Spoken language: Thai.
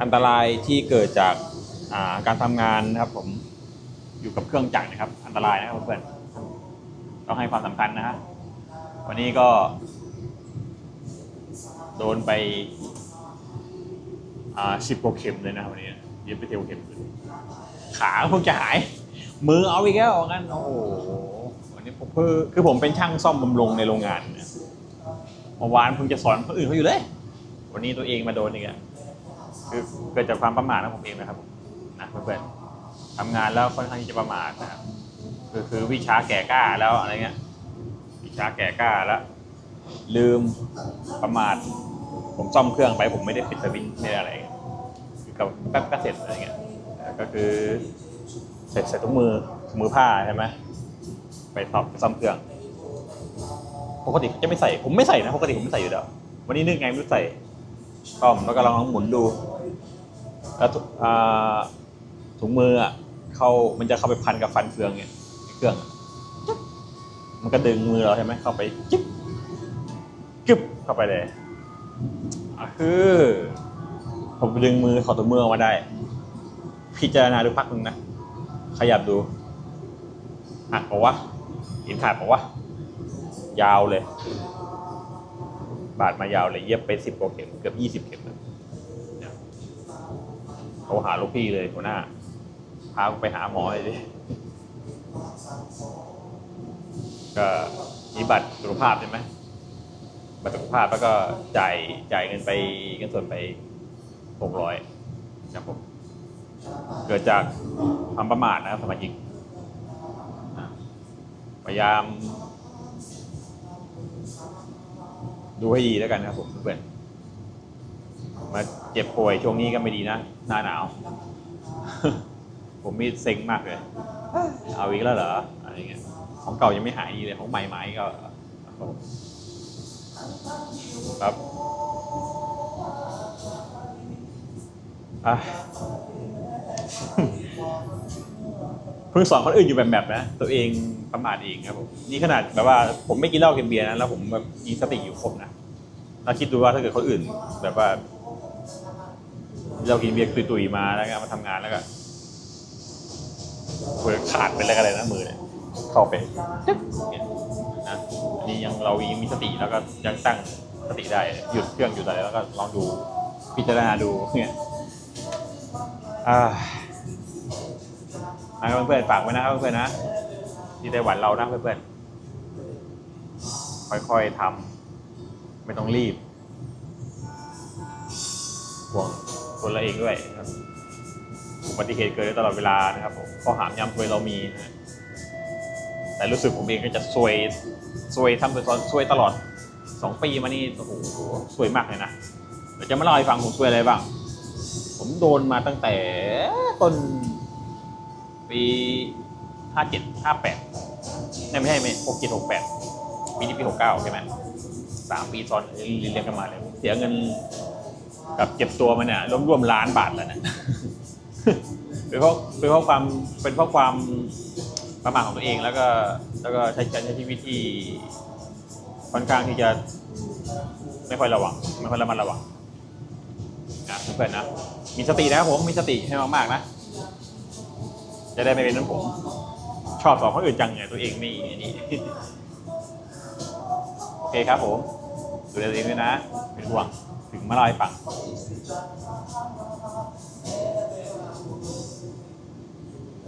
อันตรายที่เกิดจากาการทำงานนะครับ ผมอยู่กับเครื่องจักรนะครับ อันตรายนะครับเพื่อนต้องให้ความสำคัญนะฮะวันนี้ก็ โดนไปสิบกว่าเข็มเลยนะครับวันนี้เย็บไปเทียวเข็มขาเพิ่งจะหาย มือเอาอีกแล้วงั้นโอ้โหวันนี้ผมคือคือผมเป็นช่างซ่อมบำรุงในโรงงานเนี่ยเมื่อวานเพิ่งจะสอนคนอื่นเขาอยู่เลย วันนี้ตัวเองมาโดนอีกอะ คือเกิดจากความประมาทของผมเองนะครับนะเพื่อนๆทำงานแล้วค่อนข้างที่จะประมาทนะครับคือคือวิชาแก่กล้าแล้วอะไรเงี้ย วิชาแก่กล้าแล้ว ลืมประมาท ผมซ่อมเครื่องไป ผมไม่ได้ปิดสวิตช์ไม่ได้อะไรคือกับแป๊บก็เสร็จอะไรเงี้ยแต่ก็คือเสร็จใส่ถุงมือมือผ้าใช่ไหมไปซ่อมไปซ่อมเครื่องปกติจะไม่ใส่ผมไม่ใส่นะปกติผมไม่ใส่อยู่แล้ววันนี้นึกไงไม่ใส่ซ่อมแล้วก็ลองหมุนดู แล้วถุอ่าถุงมืออะเข้ามันจะเข้าไปพันกับฟันเฟืองเนี่ยเครื่องอะจึ๊บมันก็ดึงมือเราใช่ไหมเข้าไปจิ๊บกึบเข้าไปเลยอะคือผมดึงมือขอดถุงมือออกมาได้ พิจารณาดูพักหนึ่งนะขยับดูหักปะวะหินขาดปะวะยาวเลย บาดมายาวเลยเย็บไปสิบกว่าเข็มเกือบยี่สิบเข็มนะเนี่ยโท รหาลูกพี่เลยหัวหน้า พาไปหาหมอเลยดิก็มีบัตรสุขภาพใช่ไหมบัตรสุขภาพแล้วก็จ่ายจ่ายเงินไปเงินสดไปหกร้อยนะครับผมเกิดจากความประมาทนะครับสมาชิกพยายาม ดูให้ดีแล้วกันนะครับผมเพื่อน มาเจ็บป่วยช่วงนี้ก็ไม่ดีนะ หน้าหนาว ผมมีเซ็งมากเลย เอาอีกแล้วเหรออะไรเงี้ยของเก่ายังไม่หายดีเลยของใหม่ๆก็ครับอะเพิ่งสอนคนอื่นอยู่แบบแบบนะ ตัวเองประมาทเองครับผมนี่ขนาดแบบว่าผมไม่กินเหล้ากินเบียร์นะแล้วผมแบบมีสติอยู่ครบนะแล้วคิดดูว่าถ้าเกิดคนอื่น แบบว่า เรากินเบียร์ตุยๆมาแล้วก็มาทำงานแล้วก็เปิดขาดไปแล้วก็อะไรนะมือเนี่ยเข้าไปจึ๊บเนี่ยนะอันนี้ยังเรายังมีสติแล้วก็ยังตั้งสติได้หยุดเครื่องหยุดอะไรแล้วก็ลองดูพิจารณาดูเนี่ยอ่านะครับเพื่อนๆฝากไว้นะครับเพื่อนๆนะ ที่ไต้หวันเรานะเพื่อนๆค่อยๆทำไม่ต้องรีบห่วง คนละเองด้วยนะครับอุบัติเหตุเกิดได้ตลอดเวลานะครับผมข้อหามยำซวยเรามีนะแต่รู้สึกผมเองก็จะซวยซวยทำตัวซวยตลอดสองปีมานี่โอ้โหซวยมากเลยนะเดี๋ยวจะมาเล่าให้ฟังผมซวยอะไรบ้าง ผมโดนมาตั้งแต่ต้นปีห้าเจ็ดห้าแปดไม่ใช่ไม่หกเจ็ดหกแปดปีนี้ปีหกเก้าใช่ไหมสามปีซ้อนเรียนกันมาเลยเสียเงิน กับเก็บตัวมันเนี่ยรวมๆล้านบาทแล้วเนี่ยเป็นเพราะเป็นเพราะความเป็นเพราะความประมาทของตัวเองแล้วก็แล้วก็ใช้การใช้ชีวิตที่ค่อนข้างที่จะไม่ค่อยระวังไม่ค่อยระมัดระวังนะเพื่อนนะมีสตินะครับผมมีสติให้มากๆนะจะได้ไม่เป็นนั้นผม ชอบสอนคนอื่นจังไงตัวเองไม่นี่โอเคครับผมดูแลตัวเองด้วยนะ เป็นห่วง ถึงมาล่าให้ฟัง